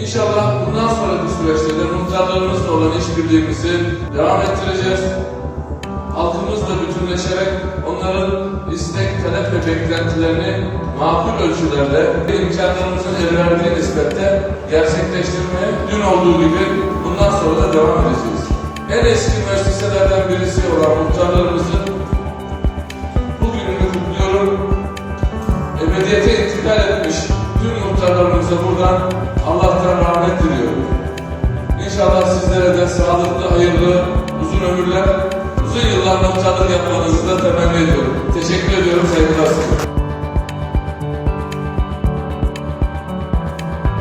İnşallah bundan sonraki süreçte de muhtarlarımızla olan işbirliğimizi devam ettireceğiz. Halkımızla bütünleşerek onların istek, talep ve beklentilerini makul ölçülerde imkanlarımızın el verdiği gerçekleştirmeye dün olduğu gibi bundan sonra da devam edeceğiz. En eski müesseselerden birisi olan muhtarlarımızın bugününü kutluyorum. Ebediyete intikal etmiş buradan Allah'tan rahmet diliyorum. İnşallah sizlere de sağlıklı, hayırlı, uzun ömürler, uzun yıllar muhtarlık yapmanızı da temenni ediyorum. Teşekkür ediyorum.